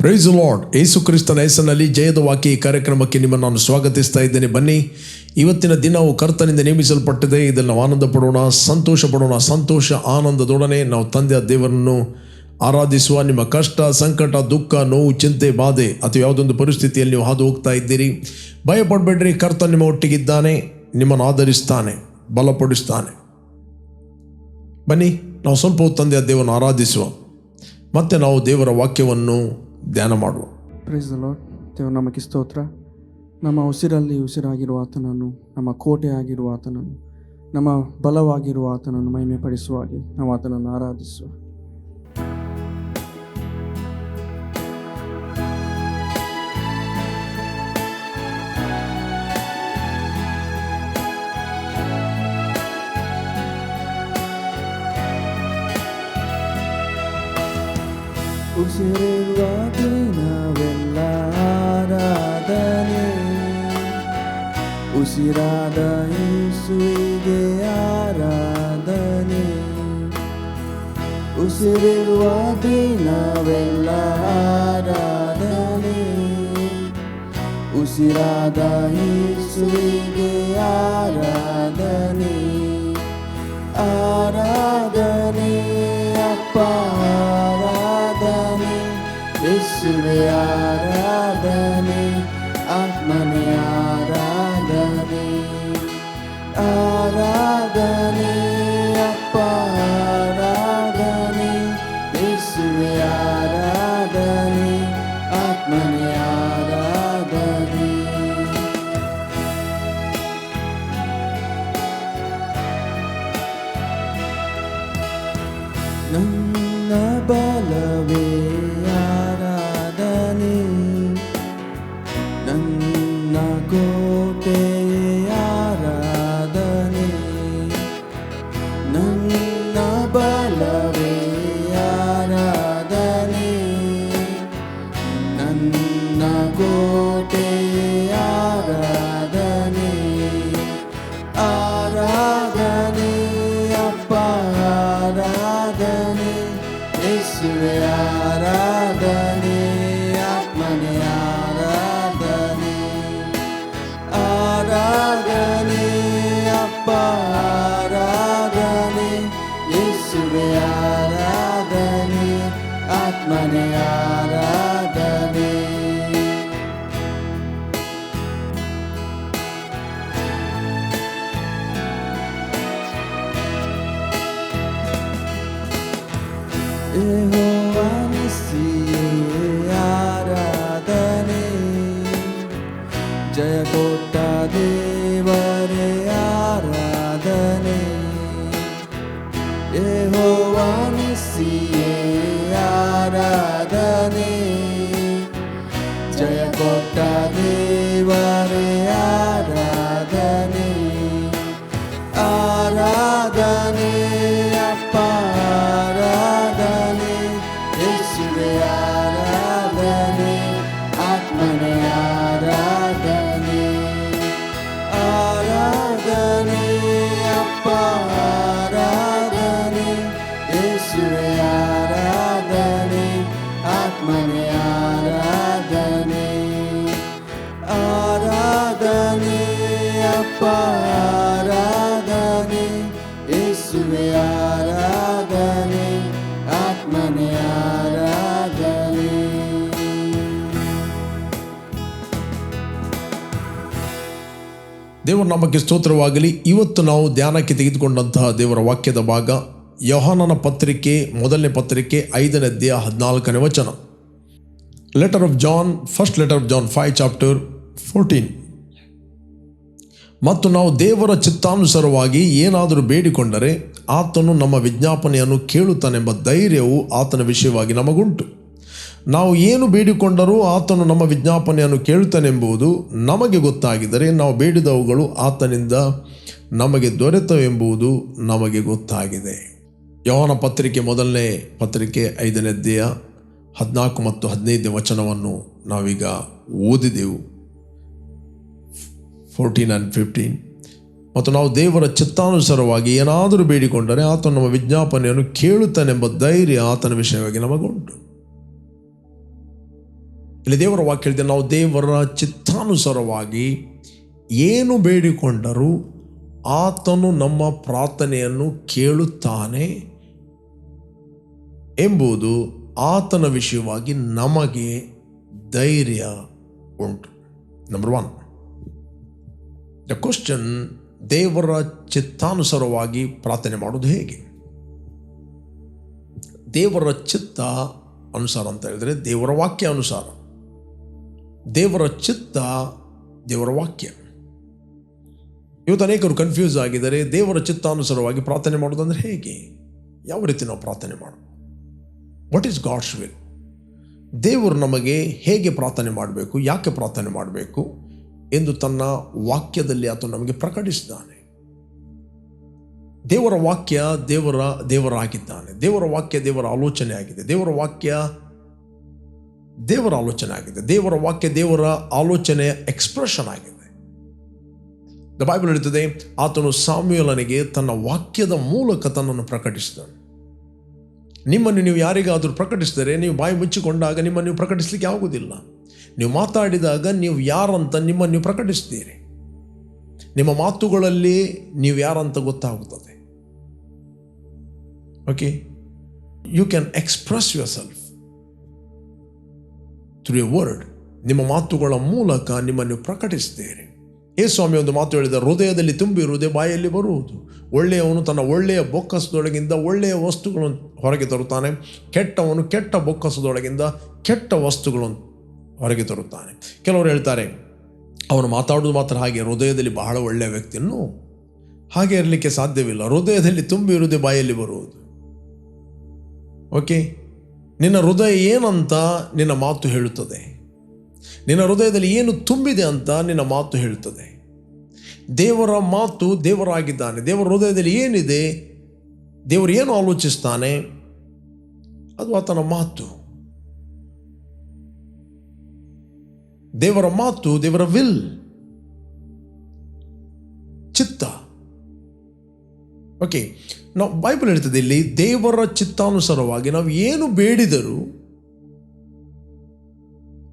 Price lord ಏಸು ಕ್ರಿಸ್ತನ ಹೆಸರಿನಲ್ಲಿ ಜಯದ ವಾಕ್ಯ ಈ ಕಾರ್ಯಕ್ರಮಕ್ಕೆ ನಿಮ್ಮನ್ನು ನಾನು ಸ್ವಾಗತಿಸ್ತಾ ಇದ್ದೇನೆ. ಬನ್ನಿ, ಇವತ್ತಿನ ದಿನವು ಕರ್ತನಿಂದ ನೇಮಿಸಲ್ಪಟ್ಟಿದೆ. ಇದನ್ನು ನಾವು ಆನಂದ ಪಡೋಣ ಸಂತೋಷ ಪಡೋಣ ಸಂತೋಷ ಆನಂದದೊಡನೆ ನಾವು ತಂದೆಯ ದೇವರನ್ನು ಆರಾಧಿಸುವ ನಿಮ್ಮ ಕಷ್ಟ, ಸಂಕಟ, ದುಃಖ, ನೋವು, ಚಿಂತೆ, ಬಾಧೆ ಅಥವಾ ಯಾವುದೊಂದು ಪರಿಸ್ಥಿತಿಯಲ್ಲಿ ನೀವು ಹಾದು ಹೋಗ್ತಾ ಇದ್ದೀರಿ. ಭಯಪಡಬೇಡ್ರಿ ಕರ್ತ ನಿಮ್ಮ ಒಟ್ಟಿಗಿದ್ದಾನೆ, ನಿಮ್ಮನ್ನು ಆಧರಿಸ್ತಾನೆ ಬಲಪಡಿಸ್ತಾನೆ. ಬನ್ನಿ, ನಾವು ಸ್ವಲ್ಪ ತಂದೆಯ ದೇವರನ್ನು ಆರಾಧಿಸುವ. ಮತ್ತೆ ನಾವು ದೇವರ ವಾಕ್ಯವನ್ನು ಧ್ಯಾನ ಮಾಡುವ. ಪ್ರೈಸ್ ಲಾರ್ಡ್ ದೇವರು ನಮಗೆ ಸ್ತೋತ್ರ. ನಮ್ಮ ಉಸಿರಲ್ಲಿ ಉಸಿರಾಗಿರುವ ಆತನನ್ನು, ನಮ್ಮ ಕೋಟೆ ಆಗಿರುವ ಆತನನ್ನು, ನಮ್ಮ ಬಲವಾಗಿರುವ ಆತನನ್ನು ಮಹಿಮೆ ಪಡಿಸುವ ಹಾಗೆ ನಾವು ಆತನನ್ನು ಆರಾಧಿಸುವ. ಉಸಿರಿರುವ ಉಸಿರಾದ ಯೇಸುವಿಗೆ ಆರಾಧನೆ ಉಸಿರಿರುವ ದಿನವೆಲ್ಲ ಆರಾಧನೆ ಉಸಿರಾದ ಯೇಸುವಿಗೆ ಆರಾಧನೆ ಆರಾಧನೆ ಅಪ್ಪ ಆರಾಧನೆ ಯೇಸುವೆ ಆರಾಧನೆ ದೇವರ ನಮಗೆ ಸ್ತೋತ್ರವಾಗಲಿ. ಇವತ್ತು ನಾವು ಧ್ಯಾನಕ್ಕೆ ತೆಗೆದುಕೊಂಡಂತಹ ದೇವರ ವಾಕ್ಯದ ಭಾಗ ಯೋಹಾನನ ಪತ್ರಿಕೆ ಮೊದಲನೇ ಪತ್ರಿಕೆ ಐದನೇ ಅಧ್ಯಾಯ ಹದಿನಾಲ್ಕನೇ ವಚನ. Letter of John first letter of John five chapter fourteen ಮತ್ತು ನಾವು ದೇವರ ಚಿತ್ತಾನುಸಾರವಾಗಿ ಏನಾದರೂ ಬೇಡಿಕೊಂಡರೆ ಆತನು ನಮ್ಮ ವಿಜ್ಞಾಪನೆಯನ್ನು ಕೇಳುತ್ತಾನೆಂಬ ಧೈರ್ಯವು ಆತನ ವಿಷಯವಾಗಿ ನಮಗುಂಟು. ನಾವು ಏನು ಬೇಡಿಕೊಂಡರೂ ಆತನು ನಮ್ಮ ವಿಜ್ಞಾಪನೆಯನ್ನು ಕೇಳುತ್ತಾನೆಂಬುದು ನಮಗೆ ಗೊತ್ತಾಗಿದ್ದರೆ ನಾವು ಬೇಡಿದವುಗಳು ಆತನಿಂದ ನಮಗೆ ದೊರೆತವೆಂಬುದು ನಮಗೆ ಗೊತ್ತಾಗಿದೆ. ಯವನ ಪತ್ರಿಕೆ ಮೊದಲನೇ ಪತ್ರಿಕೆ ಐದನೇ ಅಧ್ಯಾಯ ಹದಿನಾಲ್ಕು ಮತ್ತು ಹದಿನೈದನೇ ವಚನವನ್ನು ನಾವೀಗ ಓದಿದೆವು. Fourteen and fifteen. ಮತ್ತು ನಾವು ದೇವರ ಚಿತ್ತಾನುಸಾರವಾಗಿ ಏನಾದರೂ ಬೇಡಿಕೊಂಡರೆ ಆತನು ನಮ್ಮ ವಿಜ್ಞಾಪನೆಯನ್ನು ಕೇಳುತ್ತಾನೆಂಬ ಧೈರ್ಯ ಆತನ ವಿಷಯವಾಗಿ ನಮಗುಂಟು. ಇಲ್ಲಿ ದೇವರ ವಾಕ್ಯ ನಾವು ದೇವರ ಚಿತ್ತಾನುಸಾರವಾಗಿ ಏನು ಬೇಡಿಕೊಂಡರೂ ಆತನು ನಮ್ಮ ಪ್ರಾರ್ಥನೆಯನ್ನು ಕೇಳುತ್ತಾನೆ ಎಂಬುದು ಆತನ ವಿಷಯವಾಗಿ ನಮಗೆ ಧೈರ್ಯ ಉಂಟು. ನಂಬರ್ ಒನ್ ದ ಕ್ವಶನ್ ದೇವರ ಚಿತ್ತಾನುಸಾರವಾಗಿ ಪ್ರಾರ್ಥನೆ ಮಾಡುವುದು ಹೇಗೆ? ದೇವರ ಚಿತ್ತ ಅನುಸಾರ ಅಂತ ಹೇಳಿದ್ರೆ ದೇವರ ವಾಕ್ಯ ಅನುಸಾರ. ದೇವರ ಚಿತ್ತ, ದೇವರ ವಾಕ್ಯ. ಇವತ್ತು ಅನೇಕರು ಕನ್ಫ್ಯೂಸ್ ಆಗಿದ್ದಾರೆ, ದೇವರ ಚಿತ್ತಾನುಸಾರವಾಗಿ ಪ್ರಾರ್ಥನೆ ಮಾಡೋದಂದ್ರೆ ಹೇಗೆ? ಯಾವ ರೀತಿ ನಾವು ಪ್ರಾರ್ಥನೆ ಮಾಡೋದು? ವಾಟ್ ಈಸ್ ಗಾಡ್ಸ್ ವಿಲ್ ದೇವರು ನಮಗೆ ಹೇಗೆ ಪ್ರಾರ್ಥನೆ ಮಾಡಬೇಕು, ಯಾಕೆ ಪ್ರಾರ್ಥನೆ ಮಾಡಬೇಕು ಎಂದು ತನ್ನ ವಾಕ್ಯದಲ್ಲಿ ಆತ ನಮಗೆ ಪ್ರಕಟಿಸಿದ್ದಾನೆ. ದೇವರ ವಾಕ್ಯ ದೇವರ ದೇವರಾಗಿದ್ದಾನೆ. ದೇವರ ವಾಕ್ಯ ದೇವರ ಆಲೋಚನೆ ಆಗಿದೆ ದೇವರ ವಾಕ್ಯ ದೇವರ ಆಲೋಚನೆ ಆಗಿದೆ. ದೇವರ ವಾಕ್ಯ, ದೇವರ ಆಲೋಚನೆಯ ಎಕ್ಸ್ಪ್ರೆಷನ್ ಆಗಿದೆ. ದ ಬೈಬಲ್ ಹೇಳುತ್ತದೆ ಆತನು ಸಾಮ್ಯೂಲನಿಗೆ ತನ್ನ ವಾಕ್ಯದ ಮೂಲಕ ತನ್ನನ್ನು ಪ್ರಕಟಿಸಿದನು. ನಿಮ್ಮನ್ನು ನೀವು ಯಾರಿಗಾದರೂ ಪ್ರಕಟಿಸಿದರೆ ನೀವು ಬಾಯಿ ಮುಚ್ಚಿಕೊಂಡಾಗ ನಿಮ್ಮನ್ನು ನೀವು ಪ್ರಕಟಿಸಲಿಕ್ಕೆ ಆಗುವುದಿಲ್ಲ. ನೀವು ಮಾತಾಡಿದಾಗ ನೀವು ಯಾರಂತ ನಿಮ್ಮನ್ನು ನೀವು ಪ್ರಕಟಿಸ್ತೀರಿ. ನಿಮ್ಮ ಮಾತುಗಳಲ್ಲಿ ನೀವು ಯಾರಂತ ಗೊತ್ತಾಗುತ್ತದೆ. Okay you can express yourself through a word ನಿಮ್ಮ ಮಾತುಗಳ ಮೂಲಕ ನಿಮ್ಮನ್ನು ಪ್ರಕಟಿಸಿದ್ದೇನೆ. ಏ ಸ್ವಾಮಿ ಒಂದು ಮಾತು ಹೇಳಿದ, ಹೃದಯದಲ್ಲಿ ತುಂಬಿರುವುದೇ ಬಾಯಲ್ಲಿ ಬರುವುದು. ಒಳ್ಳೆಯವನು ತನ್ನ ಒಳ್ಳೆಯ ಬೊಕ್ಕಸದೊಳಗಿಂದ ಒಳ್ಳೆಯ ವಸ್ತುಗಳನ್ನು ಹೊರಗೆ ತರುತ್ತಾನೆ. ಕೆಟ್ಟವನು ಕೆಟ್ಟ ಬೊಕ್ಕಸದೊಳಗಿಂದ ಕೆಟ್ಟ ವಸ್ತುಗಳನ್ನು ಹೊರಗೆ ತರುತ್ತಾನೆ. ಕೆಲವರು ಹೇಳ್ತಾರೆ, ಅವನು ಮಾತಾಡೋದು ಮಾತ್ರ ಹಾಗೆ, ಹೃದಯದಲ್ಲಿ ಬಹಳ ಒಳ್ಳೆಯ ವ್ಯಕ್ತಿಯನ್ನು ಹಾಗೆ ಇರಲಿಕ್ಕೆ ಸಾಧ್ಯವಿಲ್ಲ. ಹೃದಯದಲ್ಲಿ ತುಂಬಿರುವುದೇ ಬಾಯಲ್ಲಿ ಬರುವುದು. ಓಕೆ ನಿನ್ನ ಹೃದಯ ಏನಂತ ನಿನ್ನ ಮಾತು ಹೇಳುತ್ತದೆ. ನಿನ್ನ ಹೃದಯದಲ್ಲಿ ಏನು ತುಂಬಿದೆ ಅಂತ ನಿನ್ನ ಮಾತು ಹೇಳುತ್ತದೆ. ದೇವರ ಮಾತು ದೇವರಾಗಿದ್ದಾನೆ. ದೇವರ ಹೃದಯದಲ್ಲಿ ಏನಿದೆ? ದೇವರು ಏನು ಆಲೋಚಿಸ್ತಾನೆ? ಅದು ಆತನ ಮಾತು. ದೇವರ ಮಾತು ದೇವರ ವಿಲ್ ಓಕೆ ನಾವು ಬೈಬಲ್ ಹೇಳ್ತದೆ ಇಲ್ಲಿ ದೇವರ ಚಿತ್ತಾನುಸಾರವಾಗಿ ನಾವು ಏನು ಬೇಡಿದರೂ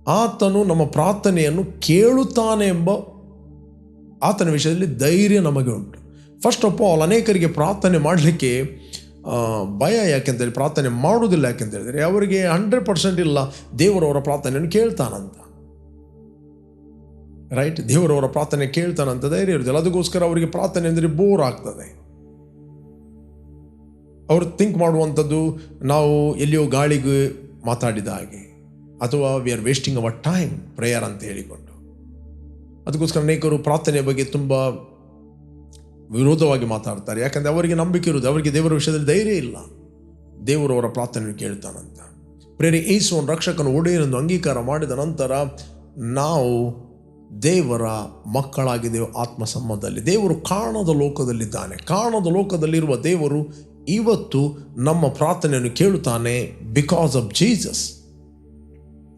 ಆತನು ನಮ್ಮ ಪ್ರಾರ್ಥನೆಯನ್ನು ಕೇಳುತ್ತಾನೆ ಎಂಬ ಆತನ ವಿಷಯದಲ್ಲಿ ಧೈರ್ಯ ನಮಗೆ ಉಂಟು. ಫಸ್ಟ್ ಆಫ್ ಆಲ್ ಅನೇಕರಿಗೆ ಪ್ರಾರ್ಥನೆ ಮಾಡಲಿಕ್ಕೆ ಭಯ ಯಾಕೆಂತೇಳಿ ಪ್ರಾರ್ಥನೆ ಮಾಡುವುದಿಲ್ಲ ಯಾಕೆಂತ ಹೇಳಿದರೆ ಅವರಿಗೆ ಹಂಡ್ರೆಡ್ ಪರ್ಸೆಂಟ್ ಇಲ್ಲ ದೇವರವರ ಪ್ರಾರ್ಥನೆಯನ್ನು ಕೇಳ್ತಾನಂತ. ರೈಟ್ ದೇವರವರ ಪ್ರಾರ್ಥನೆ ಕೇಳ್ತಾನಂತ ಧೈರ್ಯ ಇರುವುದಿಲ್ಲ. ಅದಕ್ಕೋಸ್ಕರ ಅವರಿಗೆ ಪ್ರಾರ್ಥನೆ ಅಂದರೆ ಬೋರ್ ಆಗ್ತದೆ. ಅವರು ಥಿಂಕ್ ಮಾಡುವಂಥದ್ದು ನಾವು ಎಲ್ಲಿಯೋ ಗಾಳಿಗೆ ಮಾತಾಡಿದ ಹಾಗೆ. ಅಥವಾ we are wasting our time prayer ಅಂತ ಹೇಳಿಕೊಂಡು. ಅದಕ್ಕೋಸ್ಕರ ಅನೇಕರು ಪ್ರಾರ್ಥನೆಯ ಬಗ್ಗೆ ತುಂಬ ವಿರೋಧವಾಗಿ ಮಾತಾಡ್ತಾರೆ. ಯಾಕಂದರೆ ಅವರಿಗೆ ನಂಬಿಕೆ ಇರುವುದು, ಅವರಿಗೆ ದೇವರ ವಿಷಯದಲ್ಲಿ ಧೈರ್ಯ ಇಲ್ಲ. ದೇವರು ಅವರ ಪ್ರಾರ್ಥನೆಯನ್ನು ಕೇಳ್ತಾನಂತ. ಪ್ರೇರಿ ಏಸುವನ್ ರಕ್ಷಕನ ಒಡೆಯನೆಂದು ಅಂಗೀಕಾರ ಮಾಡಿದ ನಂತರ ನಾವು ದೇವರ ಮಕ್ಕಳಾಗಿದ್ದೇವೆ ಆತ್ಮ ಸಂಬಂಧದಲ್ಲಿ ದೇವರು ಕಾಣದ ಲೋಕದಲ್ಲಿದ್ದಾನೆ. ಕಾಣದ ಲೋಕದಲ್ಲಿರುವ ದೇವರು ಇವತ್ತು ನಮ್ಮ ಪ್ರಾರ್ಥನೆಯನ್ನು ಕೇಳುತ್ತಾನೆ ಬಿಕಾಸ್ ಆಫ್ ಜೀಸಸ್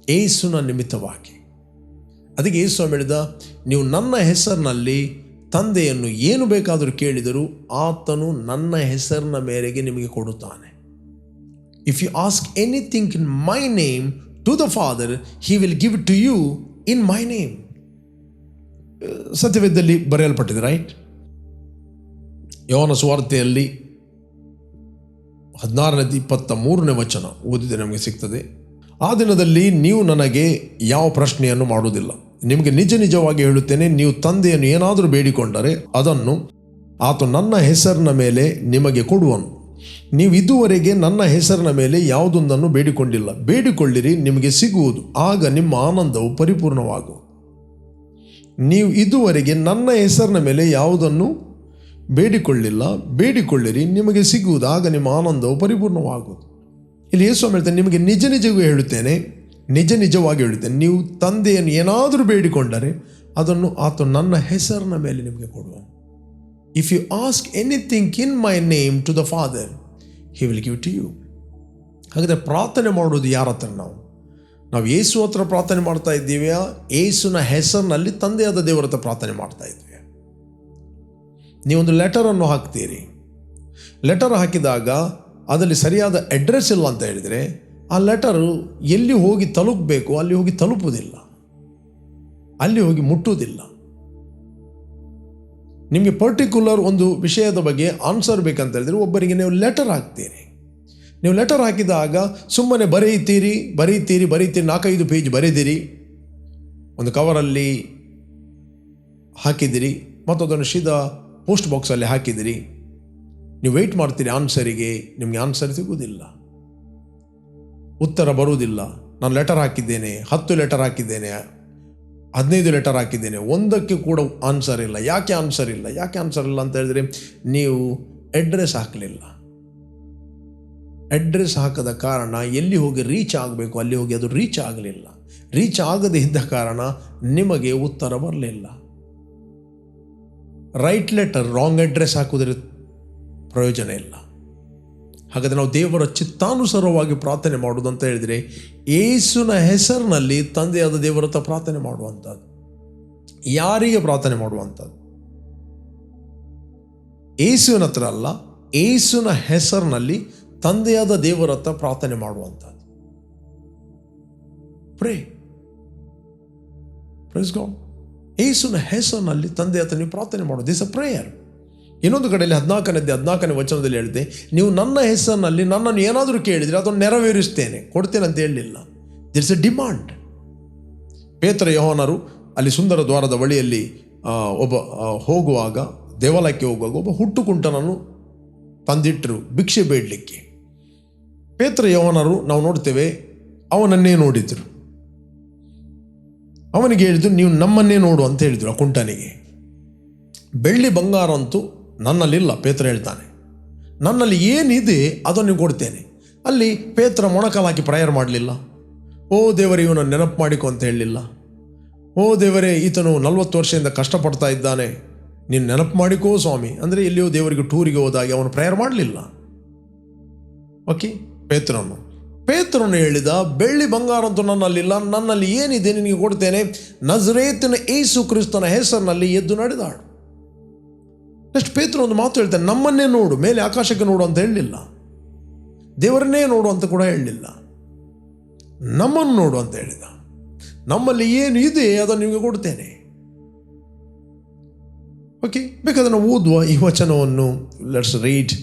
ಏಸುನ ನಿಮಿತ್ತವಾಗಿ. ಅದಕ್ಕೆ ಏಸು ಹೇಳಿದ, ನೀವು ನನ್ನ ಹೆಸರಿನಲ್ಲಿ ತಂದೆಯನ್ನು ಏನು ಬೇಕಾದರೂ ಕೇಳಿದರೂ ಆತನು ನನ್ನ ಹೆಸರಿನ ಮೇರೆಗೆ ನಿಮಗೆ ಕೊಡುತ್ತಾನೆ. If you ask anything in my name to the father he will give to you in my name ಸತ್ಯವೇದದಲ್ಲಿ ಬರೆಯಲ್ಪಟ್ಟಿದೆ ರೈಟ್ ಯೋನ ಸುವಾರ್ತೆಯಲ್ಲಿ ಹದಿನಾರನೇ ಇಪ್ಪತ್ತ ಮೂರನೇ ವಚನ ಓದಿದೆ ನಮಗೆ ಸಿಗ್ತದೆ. ಆ ದಿನದಲ್ಲಿ ನೀವು ನನಗೆ ಯಾವ ಪ್ರಶ್ನೆಯನ್ನು ಮಾಡುವುದಿಲ್ಲ. ನಿಮಗೆ ನಿಜ ನಿಜವಾಗಿ ಹೇಳುತ್ತೇನೆ, ನೀವು ತಂದೆಯನ್ನು ಏನಾದರೂ ಬೇಡಿಕೊಂಡರೆ ಅದನ್ನು ಆತ ನನ್ನ ಹೆಸರಿನ ಮೇಲೆ ನಿಮಗೆ ಕೊಡುವನು. ನೀವು ಇದುವರೆಗೆ ನನ್ನ ಹೆಸರಿನ ಮೇಲೆ ಯಾವುದೊಂದನ್ನು ಬೇಡಿಕೊಂಡಿಲ್ಲ. ಬೇಡಿಕೊಳ್ಳಿರಿ, ನಿಮಗೆ ಸಿಗುವುದು. ಆಗ ನಿಮ್ಮ ಆನಂದವು ಪರಿಪೂರ್ಣವಾಗುವುದು ನೀವು ಇದುವರೆಗೆ ನನ್ನ ಹೆಸರಿನ ಮೇಲೆ ಯಾವುದನ್ನು ಬೇಡಿಕೊಳ್ಳಿಲ್ಲ, ಬೇಡಿಕೊಳ್ಳಿರಿ, ನಿಮಗೆ ಸಿಗುವುದು, ಆಗ ನಿಮ್ಮ ಆನಂದವು ಪರಿಪೂರ್ಣವಾಗುವುದು. ಇಲ್ಲಿ ಯೇಸು ಹೇಳ್ತೇನೆ, ನಿಮಗೆ ನಿಜ ನಿಜವೂ ಹೇಳುತ್ತೇನೆ, ನಿಜ ನಿಜವಾಗಿ ಹೇಳುತ್ತೇನೆ, ನೀವು ತಂದೆಯನ್ನು ಏನಾದರೂ ಬೇಡಿಕೊಂಡರೆ, ಅದನ್ನು ಆತ ನನ್ನ ಹೆಸರಿನ ಮೇಲೆ ನಿಮಗೆ ಕೊಡುವ if you ask anything in my name to the father he will give to you ಹಾಗಾದರೆ ಪ್ರಾರ್ಥನೆ ಮಾಡೋದು ಯಾರ ಹತ್ರ ನಾವು? ನಾವು ಯೇಸು ಹತ್ರ ಪ್ರಾರ್ಥನೆ ಮಾಡ್ತಾ ಇದ್ದೀವ್ಯಾ ಯೇಸುನ ಹೆಸರಿನಲ್ಲಿ ತಂದೆಯಾದ ದೇವರ ಹತ್ರ ಪ್ರಾರ್ಥನೆ ಮಾಡ್ತಾ ಇದ್ವಿ. ನೀವೊಂದು ಲೆಟರನ್ನು ಹಾಕ್ತೀರಿ. ಲೆಟರ್ ಹಾಕಿದಾಗ ಅದರಲ್ಲಿ ಸರಿಯಾದ ಅಡ್ರೆಸ್ ಇಲ್ಲ ಅಂತ ಹೇಳಿದರೆ ಆ ಲೆಟರು ಎಲ್ಲಿ ಹೋಗಿ ತಲುಪಬೇಕು, ಅಲ್ಲಿ ಹೋಗಿ ತಲುಪುವುದಿಲ್ಲ. ಅಲ್ಲಿ ಹೋಗಿ ಮುಟ್ಟುವುದಿಲ್ಲ. ನಿಮಗೆ ಪರ್ಟಿಕ್ಯುಲರ್ ಒಂದು ವಿಷಯದ ಬಗ್ಗೆ ಆನ್ಸರ್ ಬೇಕಂತ ಹೇಳಿದರೆ ಒಬ್ಬರಿಗೆ ನೀವು ಲೆಟರ್ ಹಾಕ್ತೀರಿ. ನೀವು ಲೆಟರ್ ಹಾಕಿದಾಗ ಸುಮ್ಮನೆ ಬರೆಯುತ್ತೀರಿ ಬರೀತೀರಿ ಬರೀತೀರಿ, ನಾಲ್ಕೈದು ಪೇಜ್ ಬರೆದಿರಿ. ಒಂದು ಕವರಲ್ಲಿ ಹಾಕಿದಿರಿ ಮತ್ತು ಅದನ್ನು ಸೀದಾ ಪೋಸ್ಟ್ ಬಾಕ್ಸಲ್ಲಿ ಹಾಕಿದಿರಿ. ನೀವು ವೆಯ್ಟ್ ಮಾಡ್ತೀರಿ ಆನ್ಸರಿಗೆ ನಿಮಗೆ ಆನ್ಸರ್ ಸಿಗುವುದಿಲ್ಲ ಉತ್ತರ ಬರುವುದಿಲ್ಲ. ನಾನು ಲೆಟರ್ ಹಾಕಿದ್ದೇನೆ, ಹತ್ತು ಲೆಟರ್ ಹಾಕಿದ್ದೇನೆ, ಹದಿನೈದು ಲೆಟರ್ ಹಾಕಿದ್ದೇನೆ, ಒಂದಕ್ಕೆ ಕೂಡ ಆನ್ಸರ್ ಇಲ್ಲ. ಯಾಕೆ ಆನ್ಸರ್ ಇಲ್ಲ? ಯಾಕೆ ಆನ್ಸರ್ ಇಲ್ಲ ಅಂತ ಹೇಳಿದರೆ, ನೀವು ಅಡ್ರೆಸ್ ಹಾಕಲಿಲ್ಲ. ಅಡ್ರೆಸ್ ಹಾಕದ ಕಾರಣ ಎಲ್ಲಿ ಹೋಗಿ ರೀಚ್ ಆಗಬೇಕು, ಅಲ್ಲಿ ಹೋಗಿ ಅದು ರೀಚ್ ಆಗಲಿಲ್ಲ. ರೀಚ್ ಆಗದೇ ಇದ್ದ ಕಾರಣ ನಿಮಗೆ ಉತ್ತರ ಬರಲಿಲ್ಲ. ರೈಟ್ ಲೆಟರ್ ರಾಂಗ್ ಅಡ್ರೆಸ್ ಹಾಕುವುದರ ಪ್ರಯೋಜನ ಇಲ್ಲ. ಹಾಗಾದರೆ ನಾವು ದೇವರ ಚಿತ್ತಾನುಸಾರವಾಗಿ ಪ್ರಾರ್ಥನೆ ಮಾಡುವುದು ಅಂತ ಹೇಳಿದರೆ, ಏಸುನ ಹೆಸರಿನಲ್ಲಿ ತಂದೆಯಾದ ದೇವರ ಹತ್ರ ಪ್ರಾರ್ಥನೆ ಮಾಡುವಂಥದ್ದು. ಯಾರಿಗೆ ಪ್ರಾರ್ಥನೆ ಮಾಡುವಂಥದ್ದು? ಏಸುವಿನ ಹತ್ರ ಅಲ್ಲ, ಏಸುನ ಹೆಸರಿನಲ್ಲಿ ತಂದೆಯಾದ ದೇವರ ಹತ್ರ ಪ್ರಾರ್ಥನೆ ಮಾಡುವಂಥದ್ದು. ಪ್ರೇ ಪ್ರೇಸ್ ಗಾಡ್ ಏಸುನ ಹೆಸರಿನಲ್ಲಿ ತಂದೆ ಹತ್ರ ನೀವು ಪ್ರಾರ್ಥನೆ ಮಾಡೋದು. ದಿಸ್ ಅ ಪ್ರೇಯರ್ ಇನ್ನೊಂದು ಕಡೆಯಲ್ಲಿ ಹದಿನಾಲ್ಕನೇ ಹದಿನಾಲ್ಕನೇ ವಚನದಲ್ಲಿ ಹೇಳಿದೆ, ನೀವು ನನ್ನ ಹೆಸರಿನಲ್ಲಿ ನನ್ನನ್ನು ಏನಾದರೂ ಕೇಳಿದರೆ ಅದನ್ನು ನೆರವೇರಿಸ್ತೇನೆ ಕೊಡ್ತೇನೆ ಅಂತ ಹೇಳಲಿಲ್ಲ. ದಿಟ್ಸ್ ಎ ಡಿಮಾಂಡ್ ಪೇತ್ರ ಯೋಹನರು ಅಲ್ಲಿ ಸುಂದರ ದ್ವಾರದ ಬಳಿಯಲ್ಲಿ ಒಬ್ಬ ಹೋಗುವಾಗ, ದೇವಾಲಯಕ್ಕೆ ಹೋಗುವಾಗ ಒಬ್ಬ ಹುಟ್ಟುಕುಂಟನನ್ನು ತಂದಿಟ್ಟರು ಭಿಕ್ಷೆ ಬೇಡಲಿಕ್ಕೆ. ಪೇತ್ರ ಯೋಹನರು ನಾವು ನೋಡ್ತೇವೆ, ಅವನನ್ನೇ ನೋಡಿದರು. ಅವನಿಗೆ ಹೇಳಿದ್ರು, ನೀವು ನಮ್ಮನ್ನೇ ನೋಡು ಅಂತ ಹೇಳಿದರು ಕುಂಟನಿಗೆ ಬೆಳ್ಳಿ ಬಂಗಾರ ಅಂತೂ ನನ್ನಲ್ಲಿಲ್ಲ, ಪೇತ್ರ ಹೇಳ್ತಾನೆ. ನನ್ನಲ್ಲಿ ಏನಿದೆ ಅದನ್ನು ಕೊಡ್ತೇನೆ. ಅಲ್ಲಿ ಪೇತ್ರ ಮೊಣಕಾಲಾಕಿ ಪ್ರೇಯರ್ ಮಾಡಲಿಲ್ಲ. ಓ ದೇವರ ಇವನ ನೆನಪು ಮಾಡಿಕೊ ಅಂತ ಹೇಳಲಿಲ್ಲ. ಓ ದೇವರೇ, ಈತನು ನಲವತ್ತು ವರ್ಷದಿಂದ ಕಷ್ಟಪಡ್ತಾ ಇದ್ದಾನೆ. ನೀನು ನೆನಪು ಮಾಡಿಕೋ ಸ್ವಾಮಿ. ಅಂದರೆ ಎಲ್ಲಿಯೋ ದೇವರಿಗೆ ಟೂರಿಗೆ ಹೋದಾಗಿ ಅವನು ಪ್ರೇಯರ್ ಮಾಡಲಿಲ್ಲ. ಓಕೆ, ಪೇತ್ರನು. ಪೇತ್ರನು ಹೇಳಿದ, ಬೆಳ್ಳಿ ಬಂಗಾರ ಅಂತೂ ನನ್ನಲ್ಲಿಲ್ಲ, ನನ್ನಲ್ಲಿ ಏನಿದೆ ನಿನಗೆ ಕೊಡ್ತೇನೆ? ನಜರೇತಿನ ಏಸು ಕ್ರಿಸ್ತನ ಹೆಸರಿನಲ್ಲಿ ಎದ್ದು ನಡೆದಾಳು. ನೆಕ್ಸ್ಟ್ ಪೇತ್ರ ಒಂದು ಮಾತು ಹೇಳ್ತಾನೆ, ನಮ್ಮನ್ನೇ ನೋಡು, ಮೇಲೆ ಆಕಾಶಕ್ಕೆ ನೋಡು ಅಂತ ಹೇಳಲಿಲ್ಲ. ದೇವರನ್ನೇ ನೋಡು ಅಂತ ಕೂಡ ಹೇಳಲಿಲ್ಲ. ನಮ್ಮನ್ನು ನೋಡು ಅಂತ ಹೇಳಿದ. ನಮ್ಮಲ್ಲಿ ಏನು ಇದೆ ಅದನ್ನು ನಿಮಗೆ ಕೊಡ್ತೇನೆ. ಓಕೆ ಬೇಕಾದ್ರೆ ನಾವು ಓದುವ ಈ ವಚನವನ್ನು. ಲೆಟ್ಸ್ ರೀಡ್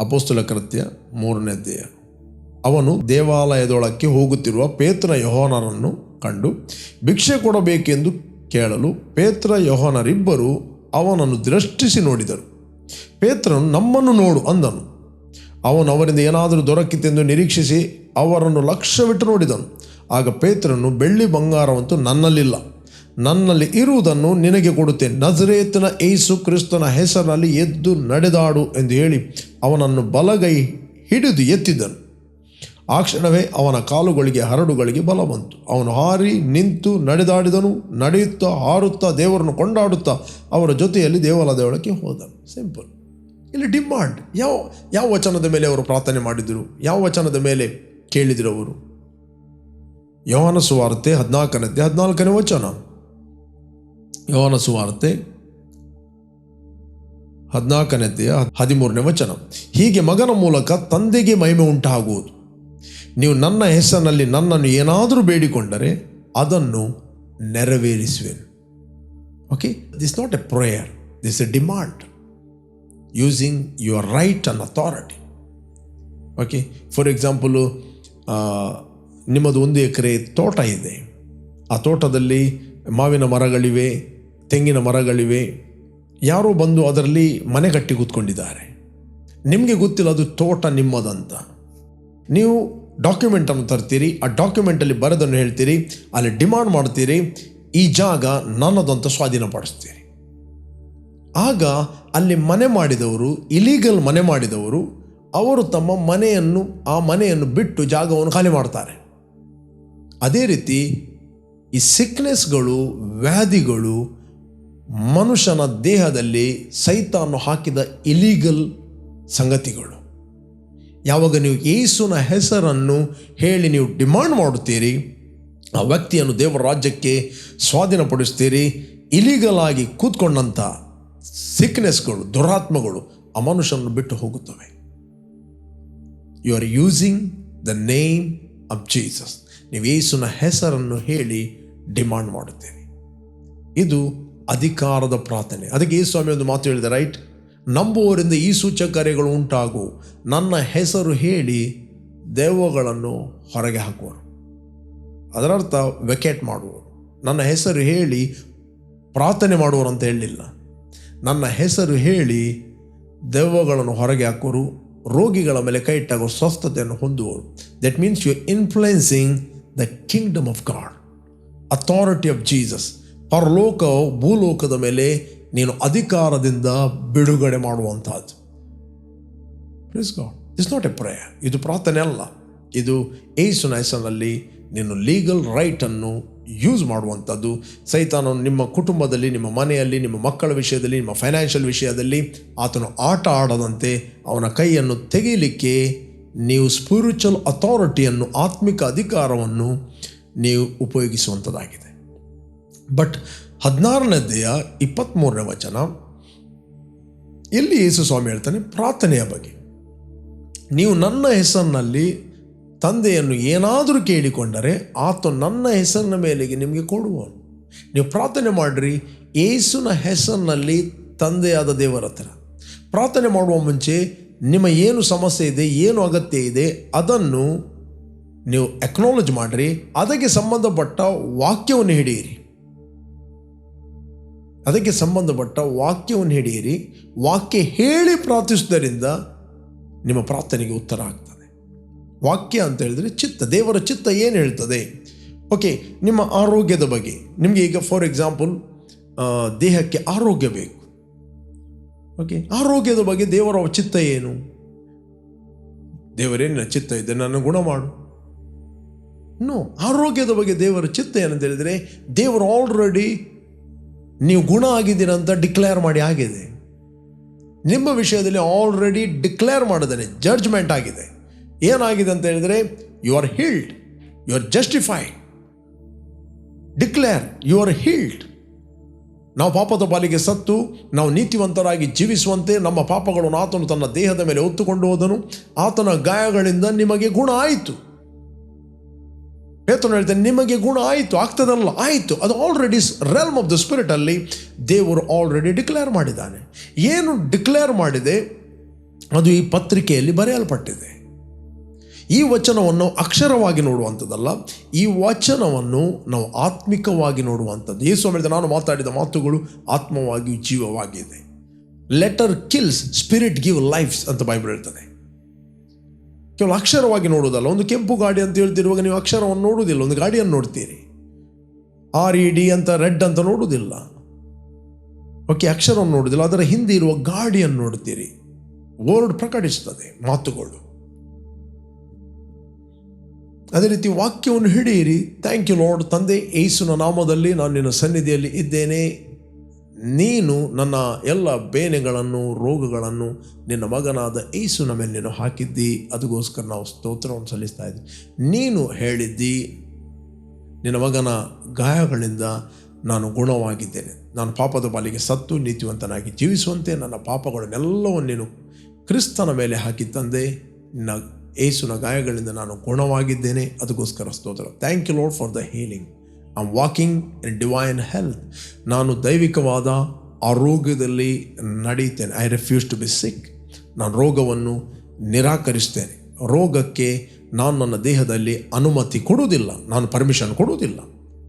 ಅಪೋಸ್ತುಲ ಕೃತ್ಯ ಮೂರನೇ ಅಧ್ಯಾಯ. ಅವನು ದೇವಾಲಯದೊಳಕ್ಕೆ ಹೋಗುತ್ತಿರುವ ಪೇತ್ರ ಯೋಹನರನ್ನು ಕಂಡು, ಭಿಕ್ಷೆ ಕೊಡಬೇಕೆಂದು ಕೇಳಲು ಪೇತ್ರ ಯೋಹನರಿಬ್ಬರು ಅವನನ್ನು ದೃಷ್ಟಿಸಿ ನೋಡಿದರು. ಪೇತ್ರನು, ನಮ್ಮನ್ನು ನೋಡು ಅಂದನು. ಅವನು, ಅವರಿಂದ ಏನಾದರೂ ದೊರಕಿತೆಂದು ನಿರೀಕ್ಷಿಸಿ ಅವರನ್ನು ಲಕ್ಷ್ಯವಿಟ್ಟು ನೋಡಿದನು. ಆಗ ಪೇತ್ರನು, ಬೆಳ್ಳಿ ಬಂಗಾರವಂತೂ ನನ್ನಲ್ಲಿಲ್ಲ. ನನ್ನಲ್ಲಿ ಇರುವುದನ್ನು ನಿನಗೆ ಕೊಡುತ್ತೇನೆ. ನಜರೇತನ ಏಸು ಕ್ರಿಸ್ತನ ಹೆಸರಿನಲ್ಲಿ ಎದ್ದು ನಡೆದಾಡು ಎಂದು ಹೇಳಿ ಅವನನ್ನು ಬಲಗೈ ಹಿಡಿದು ಎತ್ತಿದ್ದನು ಆ ಕ್ಷಣವೇ ಅವನ ಕಾಲುಗಳಿಗೆ, ಹರಡುಗಳಿಗೆ ಬಲ ಬಂತು. ಅವನು ಹಾರಿ ನಿಂತು ನಡೆದಾಡಿದನು, ನಡೆಯುತ್ತಾ, ಹಾರುತ್ತಾ, ದೇವರನ್ನು ಕೊಂಡಾಡುತ್ತಾ ಅವರ ಜೊತೆಯಲ್ಲಿ ದೇವಾಲಯದೊಳಕ್ಕೆ ಹೋದನು. ಸಿಂಪಲ್ ಇಲ್ಲಿ ಡಿಮಾಂಡ್ ಯಾವ ಯಾವ ವಚನದ ಮೇಲೆ ಅವರು ಪ್ರಾರ್ಥನೆ ಮಾಡಿದರು? ಯಾವ ವಚನದ ಮೇಲೆ ಕೇಳಿದರು ಅವರು? ಯೋಹಾನ ಸುವಾರ್ತೆ ಹದಿನಾಲ್ಕನದ್ದೆ ಹದಿನಾಲ್ಕನೇ ವಚನ. ಯೋಹಾನ ಸುವಾರ್ತೆ ಹದಿನಾಲ್ಕನೇ ಹದಿಮೂರನೇ ವಚನ. ಹೀಗೆ ಮಗನ ಮೂಲಕ ತಂದೆಗೆ ಮಹಿಮೆ ಉಂಟಾಗುವುದು. ನೀವು ನನ್ನ ಹೆಸರಿನಲ್ಲಿ ನನ್ನನ್ನು ಏನಾದರೂ ಬೇಡಿಕೊಂಡರೆ ಅದನ್ನು ನೆರವೇರಿಸುವೆನು. Okay this not a prayer this a demand using your right and authority okay for example ನಿಮ್ಮದು ಒಂದು ಎಕರೆ ತೋಟ ಇದೆ. ಆ ತೋಟದಲ್ಲಿ ಮಾವಿನ ಮರಗಳಿವೆ, ತೆಂಗಿನ ಮರಗಳಿವೆ. ಯಾರೋ ಬಂದು ಅದರಲ್ಲಿ ಮನೆ ಕಟ್ಟಿ ಕೂತ್ಕೊಂಡಿದ್ದಾರೆ. ನಿಮಗೆ ಗೊತ್ತಿಲ್ಲ ಅದು ತೋಟ ನಿಮ್ಮದಂತ. ನೀವು ಡಾಕ್ಯುಮೆಂಟನ್ನು ತರ್ತೀರಿ, ಆ ಡಾಕ್ಯುಮೆಂಟಲ್ಲಿ ಬರೆದನ್ನು ಹೇಳ್ತೀರಿ, ಅಲ್ಲಿ ಡಿಮಾಂಡ್ ಮಾಡ್ತೀರಿ, ಈ ಜಾಗ ನನ್ನದಂತ ಸ್ವಾಧೀನಪಡಿಸ್ತೀರಿ. ಆಗ ಅಲ್ಲಿ ಮನೆ ಮಾಡಿದವರು ಇಲೀಗಲ್ ಮನೆ ಮಾಡಿದವರು, ಅವರು ತಮ್ಮ ಮನೆಯನ್ನು, ಆ ಮನೆಯನ್ನು ಬಿಟ್ಟು ಜಾಗವನ್ನು ಖಾಲಿ ಮಾಡ್ತಾರೆ. ಅದೇ ರೀತಿ ಈ ಸಿಕ್ನೆಸ್ಗಳು ವ್ಯಾಧಿಗಳು, ಮನುಷ್ಯನ ದೇಹದಲ್ಲಿ ಸೈತಾನು ಹಾಕಿದ ಇಲೀಗಲ್ ಸಂಗತಿಗಳು. ಯಾವಾಗ ನೀವು ಯೇಸುನ ಹೆಸರನ್ನು ಹೇಳಿ ನೀವು ಡಿಮಾಂಡ್ ಮಾಡುತ್ತೀರಿ, ಆ ವ್ಯಕ್ತಿಯನ್ನು ದೇವರ ರಾಜ್ಯಕ್ಕೆ ಸ್ವಾಧೀನಪಡಿಸ್ತೀರಿ ಇಲೀಗಲ್ ಆಗಿ ಕೂತ್ಕೊಂಡಂಥ ಸಿಕ್ನೆಸ್ಗಳು ದುರಾತ್ಮಗಳು ಆ ಮನುಷ್ಯನನ್ನು ಬಿಟ್ಟು ಹೋಗುತ್ತವೆ. You are using the name of Jesus ನೀವು ಯೇಸುನ ಹೆಸರನ್ನು ಹೇಳಿ ಡಿಮಾಂಡ್ ಮಾಡುತ್ತೀರಿ. ಇದು ಅಧಿಕಾರದ ಪ್ರಾರ್ಥನೆ. ಅದಕ್ಕೆ ಈ ಸ್ವಾಮಿ ಒಂದು ಮಾತು ಹೇಳಿದೆ ರೈಟ್ ನಂಬುವವರಿಂದ ಈ ಸೂಚಕರ್ಯಗಳು ಉಂಟಾಗು. ನನ್ನ ಹೆಸರು ಹೇಳಿ ದೆವ್ವಗಳನ್ನು ಹೊರಗೆ ಹಾಕುವರು. ಅದರರ್ಥ ವೆಕೇಟ್ ಮಾಡುವರು. ನನ್ನ ಹೆಸರು ಹೇಳಿ ಪ್ರಾರ್ಥನೆ ಮಾಡುವರು ಅಂತ ಹೇಳಲಿಲ್ಲ ನನ್ನ ಹೆಸರು ಹೇಳಿ ದೆವ್ವಗಳನ್ನು ಹೊರಗೆ ಹಾಕುವರು. ರೋಗಿಗಳ ಮೇಲೆ ಕೈ ಇಟ್ಟಾಗ ಸ್ವಸ್ಥತೆಯನ್ನು ಹೊಂದುವರು. That means you influencing the kingdom of God authority of Jesus ಪರಲೋಕ ಭೂಲೋಕದ ಮೇಲೆ ನೀನು ಅಧಿಕಾರದಿಂದ ಬಿಡುಗಡೆ ಮಾಡುವಂತಹದ್ದು please God it's not a prayer ಇದು ಪ್ರಾರ್ಥನೆ ಅಲ್ಲ. ಇದು ಏಸುನ ಹೆಸರಿನಲ್ಲಿ ನೀನು ಲೀಗಲ್ ರೈಟನ್ನು ಯೂಸ್ ಮಾಡುವಂಥದ್ದು. ಸೈತಾನ ನಿಮ್ಮ ಕುಟುಂಬದಲ್ಲಿ, ನಿಮ್ಮ ಮನೆಯಲ್ಲಿ, ನಿಮ್ಮ ಮಕ್ಕಳ ವಿಷಯದಲ್ಲಿ, ನಿಮ್ಮ ಫೈನಾನ್ಷಿಯಲ್ ವಿಷಯದಲ್ಲಿ ಆತನು ಆಟ ಆಡದಂತೆ ಅವನ ಕೈಯನ್ನು ತೆಗೆಯಲಿಕ್ಕೆ ನೀವು ಸ್ಪಿರಿಚುವಲ್ ಅಥಾರಿಟಿಯನ್ನು ಆತ್ಮಿಕ ಅಧಿಕಾರವನ್ನು ನೀವು ಉಪಯೋಗಿಸುವಂಥದ್ದಾಗಿದೆ. ಬಟ್ ಹದಿನಾರನೇದೆಯ ಇಪ್ಪತ್ತ್ಮೂರನೇ ವಚನ. ಇಲ್ಲಿ ಯೇಸು ಸ್ವಾಮಿ ಹೇಳ್ತಾನೆ, ಪ್ರಾರ್ಥನೆಯ ಬಗ್ಗೆ. ನೀವು ನನ್ನ ಹೆಸರಿನಲ್ಲಿ ತಂದೆಯನ್ನು ಏನಾದರೂ ಕೇಳಿಕೊಂಡರೆ ಆತ ನನ್ನ ಹೆಸರಿನ ಮೇಲೆಗೆ ನಿಮಗೆ ಕೊಡುವನು. ನೀವು ಪ್ರಾರ್ಥನೆ ಮಾಡಿರಿ ಏಸುನ ಹೆಸರಿನಲ್ಲಿ ತಂದೆಯಾದ ದೇವರ ಹತ್ರ. ಪ್ರಾರ್ಥನೆ ಮಾಡುವ ಮುಂಚೆ ನಿಮ್ಮ ಏನು ಸಮಸ್ಯೆ ಇದೆ, ಏನು ಅಗತ್ಯ ಇದೆ, ಅದನ್ನು ನೀವು ಎಕ್ನಾಲಜ್ ಮಾಡಿರಿ. ಅದಕ್ಕೆ ಸಂಬಂಧಪಟ್ಟ ವಾಕ್ಯವನ್ನು ಹಿಡಿಯಿರಿ. ಅದಕ್ಕೆ ಸಂಬಂಧಪಟ್ಟ ವಾಕ್ಯವನ್ನು ಹಿಡಿಯಿರಿ. ವಾಕ್ಯ ಹೇಳಿ ಪ್ರಾರ್ಥಿಸುವುದರಿಂದ ನಿಮ್ಮ ಪ್ರಾರ್ಥನೆಗೆ ಉತ್ತರ ಆಗ್ತದೆ. ವಾಕ್ಯ ಅಂತ ಹೇಳಿದ್ರೆ ಚಿತ್ತ, ದೇವರ ಚಿತ್ತ ಏನು ಹೇಳ್ತದೆ? ಓಕೆ, ನಿಮ್ಮ ಆರೋಗ್ಯದ ಬಗ್ಗೆ. ನಿಮಗೆ ಈಗ ಫಾರ್ ಎಕ್ಸಾಂಪಲ್ ದೇಹಕ್ಕೆ ಆರೋಗ್ಯ ಬೇಕು. ಓಕೆ, ಆರೋಗ್ಯದ ಬಗ್ಗೆ ದೇವರ ಚಿತ್ತ ಏನು? ದೇವರೇನಿನ ಚಿತ್ತ ಇದೆ ನನ್ನ ಗುಣ ಮಾಡು. ನೋ ಆರೋಗ್ಯದ ಬಗ್ಗೆ ದೇವರ ಚಿತ್ತ ಏನಂತ ಹೇಳಿದರೆ ದೇವರು ಆಲ್ರೆಡಿ ನೀವು ಗುಣ ಆಗಿದ್ದೀರಂತ ಡಿಕ್ಲೇರ್ ಮಾಡಿ ಆಗಿದೆ. ನಿಮ್ಮ ವಿಷಯದಲ್ಲಿ ಆಲ್ರೆಡಿ ಡಿಕ್ಲೇರ್ ಮಾಡಿದ್ದಾನೆ ಜಡ್ಜ್ಮೆಂಟ್ ಆಗಿದೆ. ಏನಾಗಿದೆ ಅಂತ ಹೇಳಿದರೆ you are healed you are justified declare you are healed ನಾವು ಪಾಪದ ಪಾಲಿಗೆ ಸತ್ತು, ನಾವು ನೀತಿವಂತರಾಗಿ ಜೀವಿಸುವಂತೆ ನಮ್ಮ ಪಾಪಗಳನ್ನು ಆತನು ತನ್ನ ದೇಹದ ಮೇಲೆ ಹೊತ್ತುಕೊಂಡು ಹೋದನು. ಆತನ ಗಾಯಗಳಿಂದ ನಿಮಗೆ ಗುಣ ಆಯಿತು. ಪೇತನು ಹೇಳ್ತಾನೆ ನಿಮಗೆ ಗುಣ ಆಯಿತು, ಆಗ್ತದಲ್ಲ, ಆಯಿತು. ಅದು already realm of the spirit ಅಲ್ಲಿ ದೇವರು ಆಲ್ರೆಡಿ ಡಿಕ್ಲೇರ್ ಮಾಡಿದ್ದಾನೆ. ಏನು ಡಿಕ್ಲೇರ್ ಮಾಡಿದೆ? ಅದು ಈ ಪತ್ರಿಕೆಯಲ್ಲಿ ಬರೆಯಲ್ಪಟ್ಟಿದೆ. ಈ ವಚನವನ್ನು ಅಕ್ಷರವಾಗಿ ನೋಡುವಂಥದ್ದಲ್ಲ, ಈ ವಚನವನ್ನು ನಾವು ಆತ್ಮಿಕವಾಗಿ ನೋಡುವಂಥದ್ದು. ಯೇಸು ಹೇಳಿದ, ನಾನು ಮಾತಾಡಿದ ಮಾತುಗಳು ಆತ್ಮವಾಗಿಯೂ ಜೀವವಾಗಿದೆ letter kills spirit give lifes ಅಂತ ಬೈಬಲ್ ಹೇಳ್ತದೆ. ಕೇವಲ ಅಕ್ಷರವಾಗಿ ನೋಡುವುದಲ್ಲ, ಒಂದು ಕೆಂಪು ಗಾಡಿ ಅಂತ ಹೇಳ್ತಿರುವಾಗ ನೀವು ಅಕ್ಷರವನ್ನು ನೋಡುವುದಿಲ್ಲ, ಒಂದು ಗಾಡಿಯನ್ನು ನೋಡ್ತೀರಿ. ಆರ್ ಇ ಡಿ ಅಂತ ರೆಡ್ ಅಂತ ನೋಡುವುದಿಲ್ಲ. ಓಕೆ ಅಕ್ಷರವನ್ನು ನೋಡುವುದಿಲ್ಲ, ಅದರ ಹಿಂದೆ ಇರುವ ಗಾಡಿಯನ್ನು ನೋಡ್ತೀರಿ. ವರ್ಡ್ ಪ್ರಕಟಿಸ್ತದೆ ಮಾತುಗಳು. ಅದೇ ರೀತಿ ವಾಕ್ಯವನ್ನು ಹಿಡಿಯಿರಿ. ಥ್ಯಾಂಕ್ ಯು ಲಾರ್ಡ್ ತಂದೆ ಏಸುನ ನಾಮದಲ್ಲಿ ನಾನು ನಿನ್ನ ಸನ್ನಿಧಿಯಲ್ಲಿ ಇದ್ದೇನೆ. ನೀನು ನನ್ನ ಎಲ್ಲ ಬೇನೆಗಳನ್ನು, ರೋಗಗಳನ್ನು ನಿನ್ನ ಮಗನಾದ ಏಸುನ ಮೇಲೆ ನೀನು ಹಾಕಿದ್ದಿ. ಅದಕ್ಕೋಸ್ಕರ ನಾವು ಸ್ತೋತ್ರವನ್ನು ಸಲ್ಲಿಸ್ತಾ ಇದ್ವಿ. ನೀನು ಹೇಳಿದ್ದಿ, ನಿನ್ನ ಮಗನ ಗಾಯಗಳಿಂದ ನಾನು ಗುಣವಾಗಿದ್ದೇನೆ. ನಾನು ಪಾಪದ ಪಾಲಿಗೆ ಸತ್ತು ನೀತಿವಂತನಾಗಿ ಜೀವಿಸುವಂತೆ ನನ್ನ ಪಾಪಗಳನ್ನೆಲ್ಲವನ್ನು ನೀನು ಕ್ರಿಸ್ತನ ಮೇಲೆ ಹಾಕಿ ತಂದೆ. ನಿನ್ನ ಏಸುನ ಗಾಯಗಳಿಂದ ನಾನು ಗುಣವಾಗಿದ್ದೇನೆ. ಅದಕ್ಕೋಸ್ಕರ ಸ್ತೋತ್ರ. Thank you Lord for the healing I walking in divine health ನಾನು ದೈವಿಕವಾದ ಆರೋಗ್ಯದಲ್ಲಿ ನಡೀತೇನೆ I refuse to be sick ನಾನು ರೋಗವನ್ನು ನಿರಾಕರಿಸ್ತೇನೆ ರೋಗಕ್ಕೆ ನಾನು ನನ್ನ ದೇಹದಲ್ಲಿ ಅನುಮತಿ ಕೊಡುವುದಿಲ್ಲ. ನಾನು ಪರ್ಮಿಷನ್ ಕೊಡುವುದಿಲ್ಲ.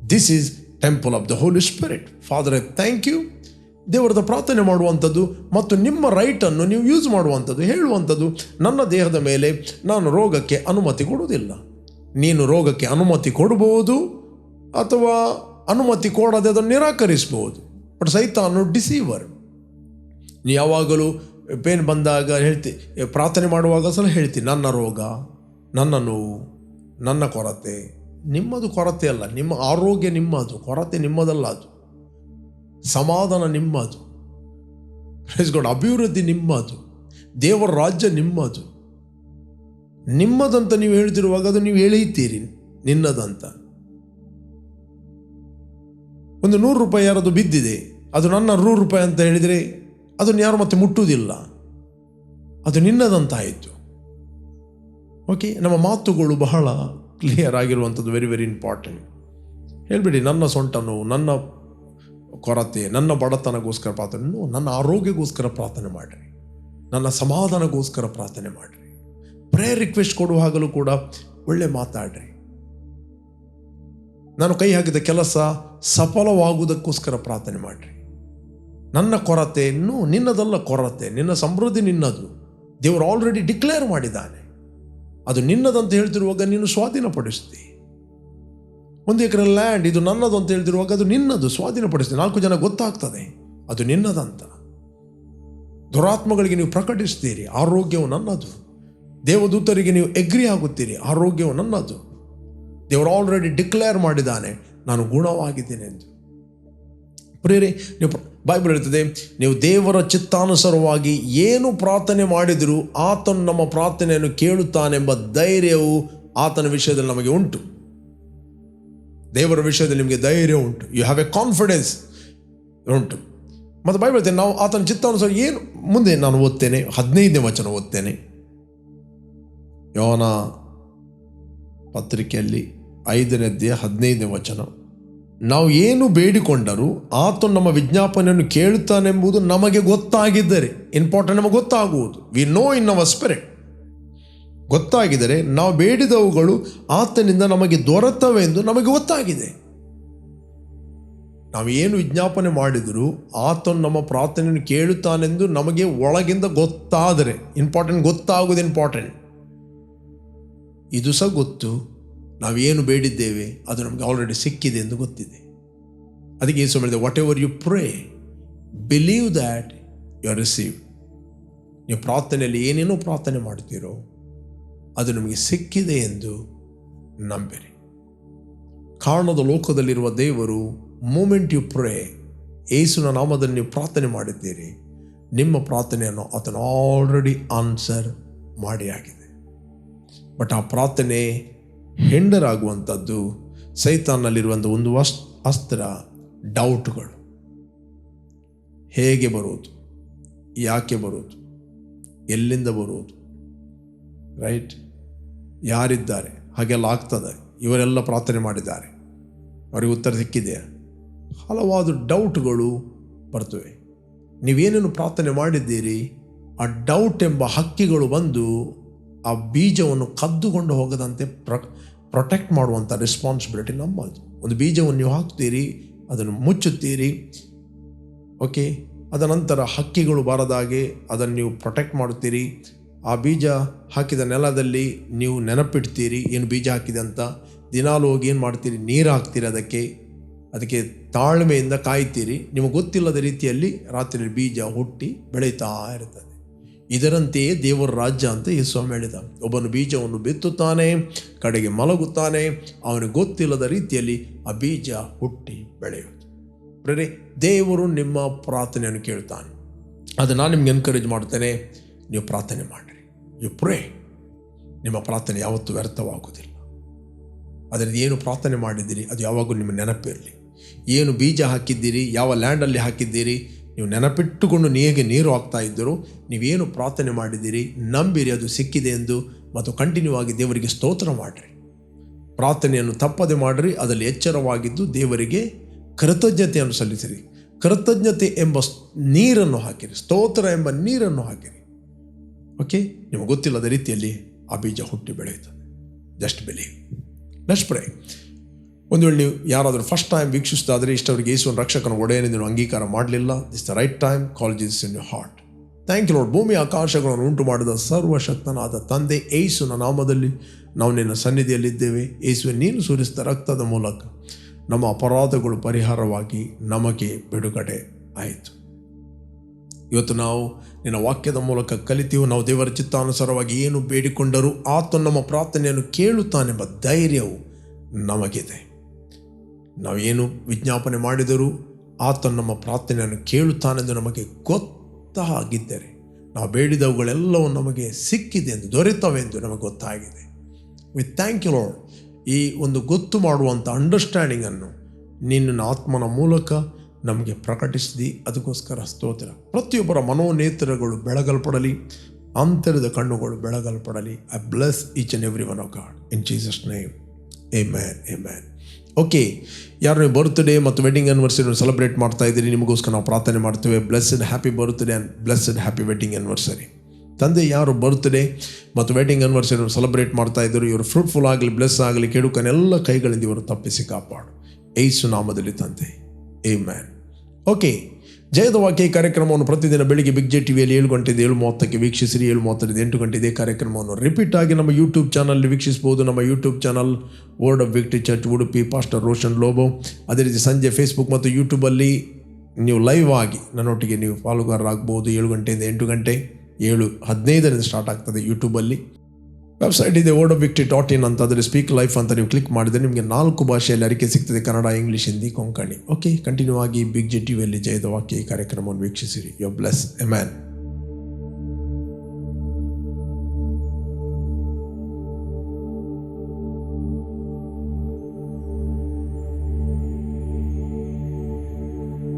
This is temple of the holy spirit father I thank you ದೇವರದ ಪ್ರಾರ್ಥನೆ ಮಾಡುವಂಥದ್ದು ಮತ್ತು ನಿಮ್ಮ ರೈಟನ್ನು ನೀವು ಯೂಸ್ ಮಾಡುವಂಥದ್ದು, ಹೇಳುವಂಥದ್ದು ನನ್ನ ದೇಹದ ಮೇಲೆ ನಾನು ರೋಗಕ್ಕೆ ಅನುಮತಿ ಕೊಡುವುದಿಲ್ಲ. ನೀನು ರೋಗಕ್ಕೆ ಅನುಮತಿ ಕೊಡಬಹುದು. ಅಥವಾ ಅನುಮತಿ ಕೊಡದೆ ಅದನ್ನು ನಿರಾಕರಿಸಬಹುದು. ಬಟ್ ಸೈತಾನು ಡಿಸೀವರ್ ನೀ ಯಾವಾಗಲೂ ಪೇನ್ ಬಂದಾಗ ಹೇಳ್ತಿ, ಪ್ರಾರ್ಥನೆ ಮಾಡುವಾಗ ಸಲ ಹೇಳ್ತೀನಿ ನನ್ನ ರೋಗ, ನನ್ನ ನೋವು, ನನ್ನ ಕೊರತೆ. ನಿಮ್ಮದು ಕೊರತೆ ಅಲ್ಲ, ನಿಮ್ಮ ಆರೋಗ್ಯ ನಿಮ್ಮದು, ಕೊರತೆ ನಿಮ್ಮದಲ್ಲ ಅದು. ಸಮಾಧಾನ ನಿಮ್ಮದು. ಪ್ರೈಸ್ಗೊಂಡು ಅಭಿವೃದ್ಧಿ ನಿಮ್ಮದು. ದೇವರ ರಾಜ್ಯ ನಿಮ್ಮದು. ನಿಮ್ಮದಂತ ನೀವು ಹೇಳ್ತಿರುವಾಗ ಅದು ನೀವು ಎಳೆಯುತ್ತೀರಿ, ನಿನ್ನದಂತ. ಒಂದು ನೂರು ರೂಪಾಯಿ ಯಾರದು ಬಿದ್ದಿದೆ, ಅದು ನನ್ನ ನೂರು ರೂಪಾಯಿ ಅಂತ ಹೇಳಿದರೆ ಅದನ್ನು ಯಾರು ಮತ್ತೆ ಮುಟ್ಟುವುದಿಲ್ಲ. ಅದು ನಿನ್ನದಂತಾಯಿತು. ಓಕೆ ನಮ್ಮ ಮಾತುಗಳು ಬಹಳ ಕ್ಲಿಯರ್ ಆಗಿರುವಂಥದ್ದು ವೆರಿ ವೆರಿ ಇಂಪಾರ್ಟೆಂಟ್ ಹೇಳಿಬಿಡಿ, ನನ್ನ ಸೊಂಟ ನೋವು, ನನ್ನ ಕೊರತೆ, ನನ್ನ ಬಡತನಗೋಸ್ಕರ ಪ್ರಾರ್ಥನೆ, ನೋವು, ನನ್ನ ಆರೋಗ್ಯಗೋಸ್ಕರ ಪ್ರಾರ್ಥನೆ ಮಾಡಿರಿ. ನನ್ನ ಸಮಾಧಾನಗೋಸ್ಕರ ಪ್ರಾರ್ಥನೆ ಮಾಡಿರಿ. ಪ್ರೇಯರ್ ರಿಕ್ವೆಸ್ಟ್ ಕೊಡುವಾಗಲೂ ಕೂಡ ಒಳ್ಳೆ ಮಾತಾಡ್ರಿ. ನಾನು ಕೈ ಹಾಕಿದ ಕೆಲಸ ಸಫಲವಾಗುವುದಕ್ಕೋಸ್ಕರ ಪ್ರಾರ್ಥನೆ ಮಾಡಿರಿ. ನನ್ನ ಕೊರತೆಯನ್ನು ನಿನ್ನದಲ್ಲ ಕೊರತೆ, ನಿನ್ನ ಸಮೃದ್ಧಿ ನಿನ್ನದು. ದೇವರು ಆಲ್ರೆಡಿ ಡಿಕ್ಲೇರ್ ಮಾಡಿದ್ದಾನೆ. ಅದು ನಿನ್ನದಂತ ಹೇಳ್ತಿರುವಾಗ ನೀನು ಸ್ವಾಧೀನಪಡಿಸ್ತಿ. ಒಂದು ಎಕರೆ ಲ್ಯಾಂಡ್ ಇದು ನನ್ನದು ಅಂತ ಹೇಳ್ತಿರುವಾಗ ಅದು ನಿನ್ನದು ಸ್ವಾಧೀನಪಡಿಸ್ತೀನಿ ನಾಲ್ಕು ಜನ ಗೊತ್ತಾಗ್ತದೆ, ಅದು ನಿನ್ನದಂತ. ದುರಾತ್ಮಗಳಿಗೆ ನೀವು ಪ್ರಕಟಿಸ್ತೀರಿ, ಆರೋಗ್ಯವು ನನ್ನದು. ದೇವದೂತರಿಗೆ ನೀವು ಎಗ್ರಿ ಆಗುತ್ತೀರಿ, ಆರೋಗ್ಯವು ನನ್ನದು. ದೇವರು ಆಲ್ರೆಡಿ ಡಿಕ್ಲೇರ್ ಮಾಡಿದ್ದಾನೆ, ನಾನು ಗುಣವಾಗಿದ್ದೇನೆ ಎಂದು. ಪ್ರಿಯರೇ, ನೀವು ಬೈಬಲ್ ಹೇಳ್ತದೆ, ನೀವು ದೇವರ ಚಿತ್ತಾನುಸಾರವಾಗಿ ಏನು ಪ್ರಾರ್ಥನೆ ಮಾಡಿದರೂ ಆತನು ನಮ್ಮ ಪ್ರಾರ್ಥನೆಯನ್ನು ಕೇಳುತ್ತಾನೆಂಬ ಧೈರ್ಯವು ಆತನ ವಿಷಯದಲ್ಲಿ ನಮಗೆ ಉಂಟು. ದೇವರ ವಿಷಯದಲ್ಲಿ ನಿಮಗೆ ಧೈರ್ಯ ಉಂಟು. ಯು ಹ್ಯಾವ್ ಎ ಕಾನ್ಫಿಡೆನ್ಸ್ ಉಂಟು. ಮತ್ತು ಬೈಬಲ್ ಹೇಳ್ತೇನೆ ನಾವು ಆತನ ಚಿತ್ತಾನುಸಾರ ಏನು, ಮುಂದೆ ನಾನು ಓದ್ತೇನೆ, ಹದಿನೈದನೇ ವಚನ ಓದ್ತೇನೆ. ಯೋನ ಪತ್ರಿಕೆಯಲ್ಲಿ ಐದನೇ ಅಧ್ಯಾಯ ಹದಿನೈದನೇ ವಚನ. ನಾವು ಏನು ಬೇಡಿಕೊಂಡರೂ ಆತನು ನಮ್ಮ ವಿಜ್ಞಾಪನೆಯನ್ನು ಕೇಳುತ್ತಾನೆಂಬುದು ನಮಗೆ ಗೊತ್ತಾಗಿದ್ದರೆ ಇಂಪಾರ್ಟೆಂಟ್ ನಮಗೆ ಗೊತ್ತಾಗುವುದು. We know in our spirit ಗೊತ್ತಾಗಿದರೆ ನಾವು ಬೇಡಿದವುಗಳು ಆತನಿಂದ ನಮಗೆ ದೊರೆತವೆಂದು ನಮಗೆ ಗೊತ್ತಾಗಿದೆ. ನಾವು ಏನು ವಿಜ್ಞಾಪನೆ ಮಾಡಿದರೂ ಆತನು ನಮ್ಮ ಪ್ರಾರ್ಥನೆಯನ್ನು ಕೇಳುತ್ತಾನೆಂದು ನಮಗೆ ಒಳಗಿಂದ ಗೊತ್ತಾದರೆ ಇಂಪಾರ್ಟೆಂಟ್ ಗೊತ್ತಾಗುವುದು ಇಂಪಾರ್ಟೆಂಟ್ ಇದು ಸಹ ಗೊತ್ತು. ನಾವೇನು ಬೇಡಿದ್ದೇವೆ, ಅದು ನಮಗೆ ಆಲ್ರೆಡಿ ಸಿಕ್ಕಿದೆ ಎಂದು ಗೊತ್ತಿದೆ. ಅದಕ್ಕೆ ಏನು ಹೇಳಿದೆ whatever you pray believe that you are receive ನೀವು ಪ್ರಾರ್ಥನೆಯಲ್ಲಿ ಏನೇನೋ ಪ್ರಾರ್ಥನೆ ಮಾಡ್ತೀರೋ ಅದು ನಿಮಗೆ ಸಿಕ್ಕಿದೆ ಎಂದು ನಂಬಿರಿ. ಕಾರಣದ ಲೋಕದಲ್ಲಿರುವ ದೇವರು ಮೂಮೆಂಟ್ ಯು ಪ್ರೇ ಏಸುನ ನಾಮದಲ್ಲಿ ನೀವು ಪ್ರಾರ್ಥನೆ ಮಾಡಿದ್ದೀರಿ. ನಿಮ್ಮ ಪ್ರಾರ್ಥನೆಯನ್ನು ಆತನು ಆಲ್ರೆಡಿ ಆನ್ಸರ್ ಮಾಡಿ ಆಗಿದೆ ಬಟ್ ಆ ಪ್ರಾರ್ಥನೆ ಹೆಂಡರಾಗುವಂಥದ್ದು ಸೈತಾನ್ನಲ್ಲಿರುವಂಥ ಒಂದು ವಸ್ ಅಸ್ತ್ರ, ಡೌಟ್ಗಳು. ಹೇಗೆ ಬರೋದು? ಯಾಕೆ ಬರೋದು? ಎಲ್ಲಿಂದ ಬರೋದು? ರೈಟ್? ಯಾರಿದ್ದಾರೆ? ಹಾಗೆಲ್ಲ ಆಗ್ತದೆ. ಇವರೆಲ್ಲ ಪ್ರಾರ್ಥನೆ ಮಾಡಿದ್ದಾರೆ. ಅವರಿಗೆ ಉತ್ತರ ಸಿಕ್ಕಿದೆ ಹಲವಾರು ಡೌಟ್ಗಳು ಬರ್ತವೆ. ನೀವೇನೇನು ಪ್ರಾರ್ಥನೆ ಮಾಡಿದ್ದೀರಿ? ಆ ಡೌಟ್ ಎಂಬ ಹಕ್ಕಿಗಳು ಬಂದು ಆ ಬೀಜವನ್ನು ಕದ್ದುಕೊಂಡು ಹೋಗದಂತೆ ಪ್ರ ಪ್ರೊಟೆಕ್ಟ್ ಮಾಡುವಂಥ ರೆಸ್ಪಾನ್ಸಿಬಿಲಿಟಿ ನಮ್ಮದು ಒಂದು ಬೀಜವನ್ನು ನೀವು ಹಾಕ್ತೀರಿ ಅದನ್ನು ಮುಚ್ಚುತ್ತೀರಿ ಓಕೆ ಅದ ನಂತರ ಹಕ್ಕಿಗಳು ಬಾರದಾಗೆ ಅದನ್ನು ನೀವು ಪ್ರೊಟೆಕ್ಟ್ ಮಾಡುತ್ತೀರಿ. ಆ ಬೀಜ ಹಾಕಿದ ನೆಲದಲ್ಲಿ ನೀವು ನೆನಪಿಡ್ತೀರಿ, ಏನು ಬೀಜ ಹಾಕಿದೆ ಅಂತ. ದಿನಾಲು ಹೋಗಿ ಏನು ಮಾಡ್ತೀರಿ? ನೀರು ಹಾಕ್ತೀರಿ ಅದಕ್ಕೆ. ಅದಕ್ಕೆ ತಾಳ್ಮೆಯಿಂದ ಕಾಯ್ತೀರಿ. ನಿಮಗೆ ಗೊತ್ತಿಲ್ಲದ ರೀತಿಯಲ್ಲಿ ರಾತ್ರಿ ಬೀಜ ಹುಟ್ಟಿ ಬೆಳೀತಾ ಇರ್ತದೆ ಇದರಂತೆಯೇ ದೇವರ ರಾಜ್ಯ ಅಂತ ಯೇಸು ಹೇಳಿದ. ಒಬ್ಬನು ಬೀಜವನ್ನು ಬಿತ್ತುತ್ತಾನೆ, ಕಡೆಗೆ ಮಲಗುತ್ತಾನೆ, ಅವನಿಗೆ ಗೊತ್ತಿಲ್ಲದ ರೀತಿಯಲ್ಲಿ ಆ ಬೀಜ ಹುಟ್ಟಿ ಬೆಳೆಯುತ್ತೆ ಬರೀ ದೇವರು ನಿಮ್ಮ ಪ್ರಾರ್ಥನೆಯನ್ನು ಕೇಳ್ತಾನೆ. ಅದು ನಾನು ನಿಮ್ಗೆ ಎನ್ಕರೇಜ್ ಮಾಡ್ತೇನೆ. ನೀವು ಪ್ರಾರ್ಥನೆ ಮಾಡಿರಿ. ಯು ಪ್ರೇ ನಿಮ್ಮ ಪ್ರಾರ್ಥನೆ ಯಾವತ್ತೂ ವ್ಯರ್ಥವಾಗುವುದಿಲ್ಲ. ಅದರಿಂದ ಏನು ಪ್ರಾರ್ಥನೆ ಮಾಡಿದ್ದೀರಿ, ಅದು ಯಾವಾಗಲೂ ನಿಮ್ಮ ನೆನಪಿರಲಿ. ಏನು ಬೀಜ ಹಾಕಿದ್ದೀರಿ, ಯಾವ ಲ್ಯಾಂಡಲ್ಲಿ ಹಾಕಿದ್ದೀರಿ ನೀವು ನೆನಪಿಟ್ಟುಕೊಂಡು ನೀಗೆ ನೀರು ಹಾಕ್ತಾ ಇದ್ದರೂ ನೀವೇನು ಪ್ರಾರ್ಥನೆ ಮಾಡಿದ್ದೀರಿ? ನಂಬಿರಿ, ಅದು ಸಿಕ್ಕಿದೆ ಎಂದು ಮತ್ತು ಕಂಟಿನ್ಯೂ ಆಗಿ ದೇವರಿಗೆ ಸ್ತೋತ್ರ ಮಾಡಿರಿ. ಪ್ರಾರ್ಥನೆಯನ್ನು ತಪ್ಪದೆ ಮಾಡಿರಿ, ಅದರಲ್ಲಿ ಎಚ್ಚರವಾಗಿದ್ದು ದೇವರಿಗೆ ಕೃತಜ್ಞತೆಯನ್ನು ಸಲ್ಲಿಸಿರಿ. ಕೃತಜ್ಞತೆ ಎಂಬ ನೀರನ್ನು ಹಾಕಿರಿ, ಸ್ತೋತ್ರ ಎಂಬ ನೀರನ್ನು ಹಾಕಿರಿ. ಓಕೆ ನಿಮಗೆ ಗೊತ್ತಿಲ್ಲದ ರೀತಿಯಲ್ಲಿ ಆ ಬೀಜ ಹುಟ್ಟಿ ಬೆಳೆಯುತ್ತದೆ. ಜಸ್ಟ್ ಬಿಲೀವ್ ಲೆಟ್ಸ್ ಪ್ರೇ ಒಂದು ವೇಳೆ ನೀವು ಯಾರಾದರೂ ಫಸ್ಟ್ ಟೈಮ್ ವೀಕ್ಷಿಸ್ತಾದರೆ ಇಷ್ಟವರಿಗೆ ಯೇಸುವನ್ನು ರಕ್ಷಕನ ಒಡೆಯನ್ನು ನೀವು ಅಂಗೀಕಾರ ಮಾಡಲಿಲ್ಲ is the right time call Jesus in you heart thank you Lord ಭೂಮಿ ಆಕಾಶಗಳನ್ನು ಉಂಟು ಮಾಡಿದ ಸರ್ವಶಕ್ತನಾದ ತಂದೆ ಏಸುನ ನಾಮದಲ್ಲಿ ನಾವು ನಿನ್ನ ಸನ್ನಿಧಿಯಲ್ಲಿದ್ದೇವೆ. ಏಸುವೆ ನೀನು ಸುರಿಸಿದ ರಕ್ತದ ಮೂಲಕ ನಮ್ಮ ಅಪರಾಧಗಳು ಪರಿಹಾರವಾಗಿ ನಮಗೆ ಬಿಡುಗಡೆ ಆಯಿತು. ಇವತ್ತು ನಾವು ನಿನ್ನ ವಾಕ್ಯದ ಮೂಲಕ ಕಲಿತೀವು. ನಾವು ದೇವರ ಚಿತ್ತಾನುಸಾರವಾಗಿ ಏನು ಬೇಡಿಕೊಂಡರೂ ಆತ ನಮ್ಮ ಪ್ರಾರ್ಥನೆಯನ್ನು ಕೇಳುತ್ತಾನೆಂಬ ಧೈರ್ಯವು ನಮಗಿದೆ. ನಾವೇನು ವಿಜ್ಞಾಪನೆ ಮಾಡಿದರೂ ಆತ ನಮ್ಮ ಪ್ರಾರ್ಥನೆಯನ್ನು ಕೇಳುತ್ತಾನೆಂದು ನಮಗೆ ಗೊತ್ತಾಗಿದ್ದರೆ, ನಾವು ಬೇಡಿದವುಗಳೆಲ್ಲವೂ ನಮಗೆ ಸಿಕ್ಕಿದೆ ಎಂದು, ದೊರೆತವೆ ಎಂದು ನಮಗೆ ಗೊತ್ತಾಗಿದೆ. ವಿತ್ ಥ್ಯಾಂಕ್ ಯು ಲಾರ್ಡ್ ಈ ಒಂದು ಗೊತ್ತು ಮಾಡುವಂಥ ಅಂಡರ್ಸ್ಟ್ಯಾಂಡಿಂಗನ್ನು ನಿನ್ನ ಆತ್ಮನ ಮೂಲಕ ನಮಗೆ ಪ್ರಕಟಿಸಿದಿ. ಅದಕ್ಕೋಸ್ಕರ ಸ್ತೋತ್ರ. ಪ್ರತಿಯೊಬ್ಬರ ಮನೋನೇತ್ರಗಳು ಬೆಳಗಲ್ಪಡಲಿ, ಅಂತರದ ಕಣ್ಣುಗಳು ಬೆಳಗಲ್ಪಡಲಿ. I bless each and every one of God in Jesus name amen amen okay ಯಾರು ನೀವು ಬರ್ತ್ಡೇ ಮತ್ತು ವೆಡ್ಡಿಂಗ್ ಆ್ಯನಿವರ್ಸರಿ ಸೆಲೆಬ್ರೇಟ್ ಮಾಡ್ತಾ ಇದ್ದೀರಿ, ನಿಮಗೋಸ್ಕರ ನಾವು ಪ್ರಾರ್ಥನೆ ಮಾಡ್ತೇವೆ. Blessed happy birthday and blessed happy wedding anniversary ತಂದೆ ಯಾರು ಬರ್ತ್ಡೇ ಮತ್ತು ವೆಡ್ಡಿಂಗ್ ಆ್ಯನಿವರ್ಸರಿ ಸೆಲೆಬ್ರೇಟ್ ಮಾಡ್ತಾ ಇದ್ದರು, ಇವರು ಫ್ರೂಟ್ಫುಲ್ ಆಗಲಿ ಬ್ಲೆಸ್ ಆಗಲಿ ಕೆಡುಕನೆಲ್ಲ ಕೈಗಳಿಂದ ಇವರು ತಪ್ಪಿಸಿ ಕಾಪಾಡು. ಏಸು ನಾಮದಲ್ಲಿ ತಂದೆ. ಏ ಮ್ಯಾನ್ ಓಕೆ ಜಯದ ವಾಕ್ಯ ಕಾರ್ಯಕ್ರಮವನ್ನು ಪ್ರತಿದಿನ ಬೆಳಿಗ್ಗೆ ಬಿಗ್ ಜೆ ಟಿವಿಯಲ್ಲಿ ಏಳು ಗಂಟೆಯಿಂದ ಏಳು ಮೂವತ್ತಕ್ಕೆ ವೀಕ್ಷಿಸಿರಿ ಏಳು ಮೂವತ್ತರಿಂದ ಎಂಟು ಗಂಟೆ ಇದೇ ಕಾರ್ಯಕ್ರಮವನ್ನು ರಿಪೀಟ್ ಆಗಿ ನಮ್ಮ ಯೂಟ್ಯೂಬ್ ಚಾನಲ್ ವೀಕ್ಷಿಸಬಹುದು. ನಮ್ಮ YouTube channel word of victory church Udupi pastor Roshan Lobo ಅದೇ ರೀತಿ ಸಂಜೆ ಫೇಸ್ಬುಕ್ ಮತ್ತು ಯೂಟ್ಯೂಬಲ್ಲಿ ನೀವು ಲೈವ್ ಆಗಿ ನನ್ನೊಟ್ಟಿಗೆ ನೀವು ಪಾಲುಗಾರರಾಗಬಹುದು. ಏಳು ಗಂಟೆಯಿಂದ ಎಂಟು ಗಂಟೆ, ಏಳು ಹದಿನೈದರಿಂದ ಸ್ಟಾರ್ಟ್ ಆಗ್ತದೆ ಯೂಟ್ಯೂಬಲ್ಲಿ ವೆಬ್ಸೈಟ್ ಇದೆ ಓಡೋ ವಿಕ್ಟಿ ಡಾಟ್ ಇನ್ ಅಂತ, ಅದರಲ್ಲಿ ಸ್ಪೀಕ್ ಲೈಫ್ ಅಂತ ನೀವು ಕ್ಲಿಕ್ ಮಾಡಿದರೆ ನಿಮಗೆ ನಾಲ್ಕು ಭಾಷೆಯಲ್ಲಿ ಅರಿಕೆ ಸಿಗ್ತದೆ, Kannada English Hindi Konkani okay continue ಆಗಿ ಬಿಗ್ ಜೆ ಟಿವಿಯಲ್ಲಿ ಜಯದ ವಾಕ್ಯ ಕಾರ್ಯಕ್ರಮವನ್ನು ವೀಕ್ಷಿಸಿರಿ. ಯೋ ಬ್ಲೆಸ್ ಎ ಮ್ಯಾನ್